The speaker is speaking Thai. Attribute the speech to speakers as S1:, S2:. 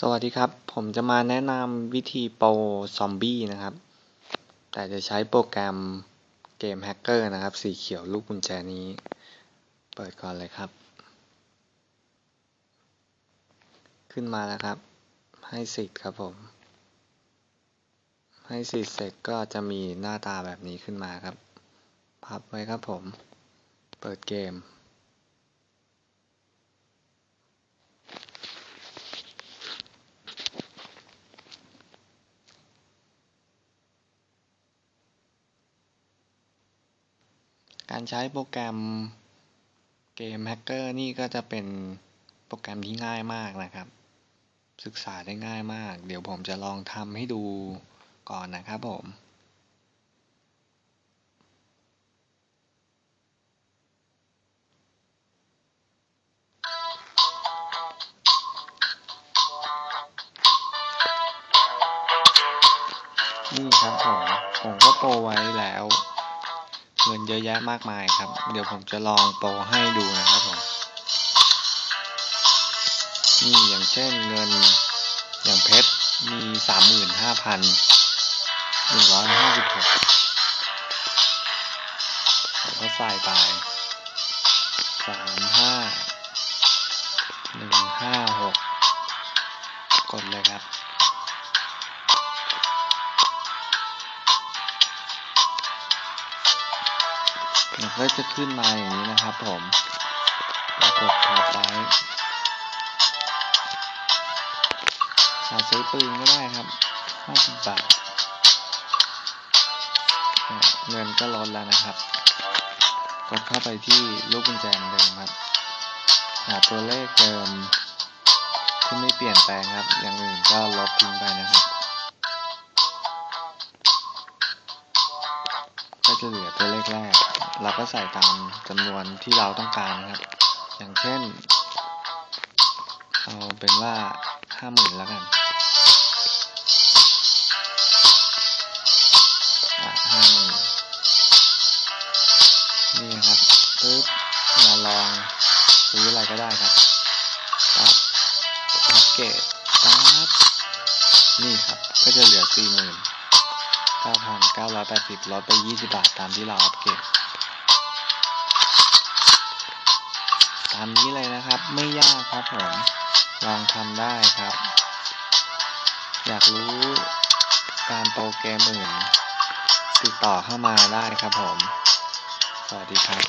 S1: สวัสดีครับ ผมจะมาแนะนำวิธีโปรซอมบี้นะครับ แต่จะใช้โปรแกรมเกมแฮกเกอร์นะครับ สีเขียวลูกกุญแจนี้ เปิดก่อนเลยครับ ขึ้นมาแล้วครับ ให้สิทธิ์ครับผม ให้สิทธิ์เสร็จก็จะมีหน้าตาแบบนี้ขึ้นมาครับ พับไว้ครับผม เปิดเกม การใช้โปรแกรมเกมแฮกเกอร์นี่ก็จะเป็นโปรแกรมที่ง่ายมากนะครับ ศึกษาได้ง่ายมาก เดี๋ยวผมจะลองทำให้ดูก่อนนะครับผมนี่ครับผม ผมก็โปรไว้แล้ว เงินเยอะแยะมากมายครับ เดี๋ยวผมจะลองโปรให้ดูนะครับผมนี่อย่างเช่นเงินอย่างเพชรมีสามหมื่นห้าพันหนึ่งร้อยห้าสิบหกผมก็ใส่ไปสามห้าหนึ่งห้าหกกดเลยครับ มันก็จะขึ้นมาอย่างนี้นะครับผมกดพับไว้หาซื้อปืนก็ได้ครับ50บาทเนี่ยเงินก็ลดแล้วนะครับ กดเข้าไปที่ลูกกุญแจเดิมครับ หาตัวเลขเดิมที่ไม่เปลี่ยนแปลงครับ อย่างอื่นก็ลบทิ้งไปนะครับ จะเหลือตัวเลขแรก เราก็ใส่ตามจำนวนที่เราต้องการครับ อย่างเช่น เอาเป็นว่าห้าหมื่นแล้วกันห้าหมื่นนี่ครับปึ๊บเราลองซื้ออะไรก็ได้ครับปั๊บอัปเกรดปั๊บนี่ครับ ก็จะเหลือสี่หมื่น 9,980 ลดไป 20 บาทตามที่เราอัปเกรดตามนี้เลยนะครับไม่ยากครับผม ลองทำได้ครับ อยากรู้การโปรแกรมอื่นติดต่อเข้ามาได้ครับผม สวัสดีครับ